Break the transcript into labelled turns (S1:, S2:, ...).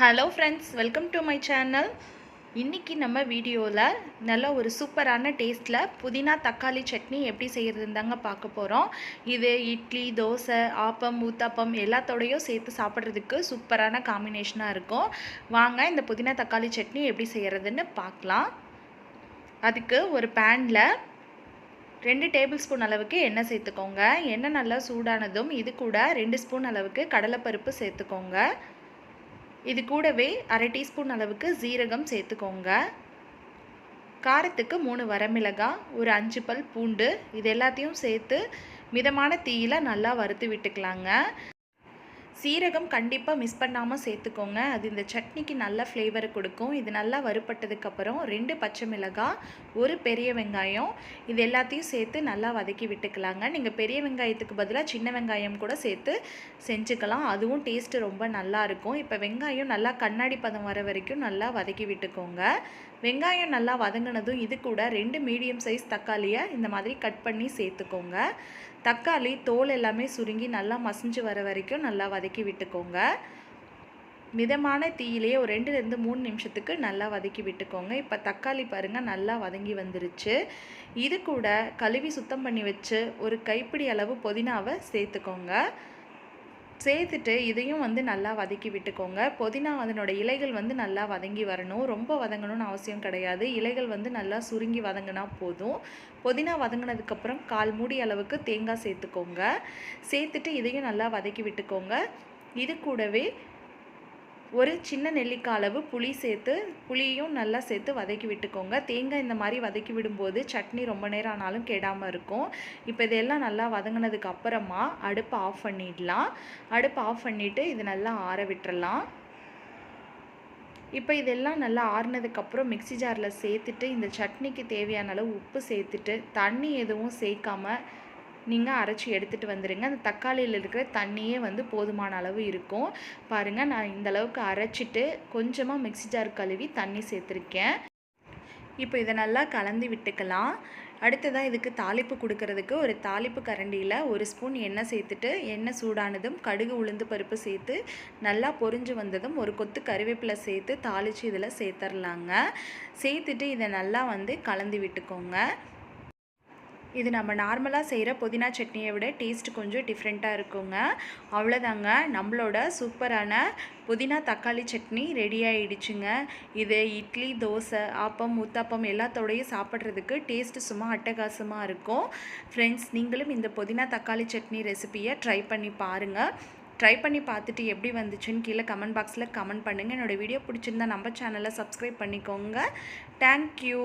S1: Hello friends welcome to my channel இன்றைக்கி நம்ம வீடியோவில் நல்ல ஒரு சூப்பரான டேஸ்ட்டில் புதினா தக்காளி சட்னி எப்படி செய்கிறதுன்னு தாங்க பார்க்க போகிறோம் இது இட்லி தோசை ஆப்பம் ஊத்தாப்பம் எல்லாத்தோடையும் சேர்த்து சாப்பிட்றதுக்கு சூப்பரான காம்பினேஷனாக இருக்கும். வாங்க இந்த புதினா தக்காளி சட்னி எப்படி செய்கிறதுன்னு பார்க்கலாம். அதுக்கு ஒரு பேனில் ரெண்டு டேபிள் ஸ்பூன் அளவுக்கு எண்ணெய் சேர்த்துக்கோங்க. எண்ணெய் நல்லா சூடானதும் இது கூட ரெண்டு ஸ்பூன் அளவுக்கு கடலைப்பருப்பு சேர்த்துக்கோங்க. இது கூடவே அரை டீஸ்பூன் அளவுக்கு ஜீரகம் சேர்த்துக்கோங்க. காரத்துக்கு மூணு வரமிளகாய் ஒரு அஞ்சு பல் பூண்டு இது எல்லாத்தையும் சேர்த்து மிதமான தீயில் நல்லா வறுத்து விட்டுக்கலாங்க. சீரகம் கண்டிப்பாக மிஸ் பண்ணாமல் சேர்த்துக்கோங்க. அது இந்த சட்னிக்கு நல்ல ஃப்ளேவர் கொடுக்கும். இது நல்லா வறுப்பட்டதுக்கப்புறம் ரெண்டு பச்சை மிளகாய் ஒரு பெரிய வெங்காயம். இது எல்லாத்தையும் சேர்த்து நல்லா வதக்கி விட்டுக்கலாங்க. நீங்கள் பெரிய வெங்காயத்துக்கு பதிலாக சின்ன வெங்காயம் கூட சேர்த்து செஞ்சுக்கலாம். அதுவும் டேஸ்ட்டு ரொம்ப நல்லா இருக்கும். இப்போ வெங்காயம் நல்லா கண்ணாடி பதம் வர வரைக்கும் நல்லா வதக்கி விட்டுக்கோங்க. வெங்காயம் நல்லா வதங்கினதும் இது கூட ரெண்டு மீடியம் சைஸ் தக்காளியை இந்த மாதிரி கட் பண்ணி சேர்த்துக்கோங்க. தக்காளி தோல் எல்லாமே சுருங்கி நல்லா மசிஞ்சு வர வரைக்கும் நல்லா வதக்கி விட்டுக்கோங்க. மிதமான தீயிலேயே ஒரு ரெண்டுலேருந்து மூணு நிமிஷத்துக்கு நல்லா வதக்கி விட்டுக்கோங்க. இப்போ தக்காளி பாருங்கள் நல்லா வதங்கி வந்துருச்சு. இது கூட கழுவி சுத்தம் பண்ணி வச்சு ஒரு கைப்பிடி அளவு புதினாவை சேர்த்துக்கோங்க. சேர்த்துட்டு இதையும் வந்து நல்லா வதக்கி விட்டுக்கோங்க. புதினா அதனோட இலைகள் வந்து நல்லா வதங்கி வரணும். ரொம்ப வதங்கணும்னு அவசியம் கிடையாது. இலைகள் வந்து நல்லா சுருங்கி வதங்கினா போதும். புதினா வதங்கினதுக்கப்புறம் கால் மூடி அளவுக்கு தேங்காய் சேர்த்துக்கோங்க. சேர்த்துட்டு இதையும் நல்லா வதக்கி விட்டுக்கோங்க. இது கூடவே ஒரு சின்ன நெல்லிக்காய் அளவு புளி சேர்த்து புளியும் நல்லா சேர்த்து வதக்கி விட்டுக்கோங்க. தேங்காய் இந்த மாதிரி வதக்கி விடும்போது சட்னி ரொம்ப நேரம் ஆனாலும் கெடாமல் இருக்கும். இப்போ இதெல்லாம் நல்லா வதங்கினதுக்கு அப்புறமா அடுப்பை ஆஃப் பண்ணிடலாம். அடுப்பை ஆஃப் பண்ணிவிட்டு இது நல்லா ஆற விட்டுறலாம். இப்போ இதெல்லாம் நல்லா ஆறுனதுக்கப்புறம் மிக்சி ஜாரில் சேர்த்துட்டு இந்த சட்னிக்கு தேவையான அளவு உப்பு சேர்த்துட்டு தண்ணி எதுவும் சேர்க்காமல் நீங்கள் அரைச்சி எடுத்துகிட்டு வந்துடுங்க அந்த தக்காளியில் இருக்கிற தண்ணியே வந்து போதுமான அளவு இருக்கும். பாருங்கள் நான் இந்த அளவுக்கு அரைச்சிட்டு கொஞ்சமாக மிக்சி ஜார் கழுவி தண்ணி சேர்த்துருக்கேன். இப்போ இதை நல்லா கலந்து விட்டுக்கலாம். அடுத்ததாக இதுக்கு தாளிப்பு கொடுக்கறதுக்கு ஒரு தாளிப்பு கரண்டியில் ஒரு ஸ்பூன் எண்ணெய் சேர்த்துட்டு எண்ணெய் சூடானதும் கடுகு உளுந்து பருப்பு சேர்த்து நல்லா பொரிஞ்சு வந்ததும் ஒரு கொத்து கருவேப்பிலை சேர்த்து தாளித்து இதில் சேர்த்துர்லாங்க. சேர்த்துட்டு இதை நல்லா வந்து கலந்து விட்டுக்கோங்க. இது நம்ம நார்மலாக செய்கிற புதினா சட்னியை விட டேஸ்ட் கொஞ்சம் டிஃப்ரெண்ட்டாக இருக்குங்க. அவ்வளோதாங்க நம்மளோட சூப்பரான புதினா தக்காளி சட்னி ரெடி ஆகிடுச்சுங்க இது இட்லி தோசை ஆப்பம் ஊத்தாப்பம் எல்லாத்தோடையும் சாப்பிட்றதுக்கு டேஸ்ட்டு சும்மா அட்டகாசமாக இருக்கும். ஃப்ரெண்ட்ஸ் நீங்களும் இந்த புதினா தக்காளி சட்னி ரெசிப்பியை ட்ரை பண்ணி பாருங்கள் ட்ரை பண்ணி பார்த்துட்டு எப்படி வந்துச்சுன்னு கீழே கமெண்ட் பாக்ஸில் கமெண்ட் பண்ணுங்கள் என்னோடய வீடியோ பிடிச்சிருந்தா நம்ம சேனலை சப்ஸ்கிரைப் பண்ணிக்கோங்க. தேங்க்யூ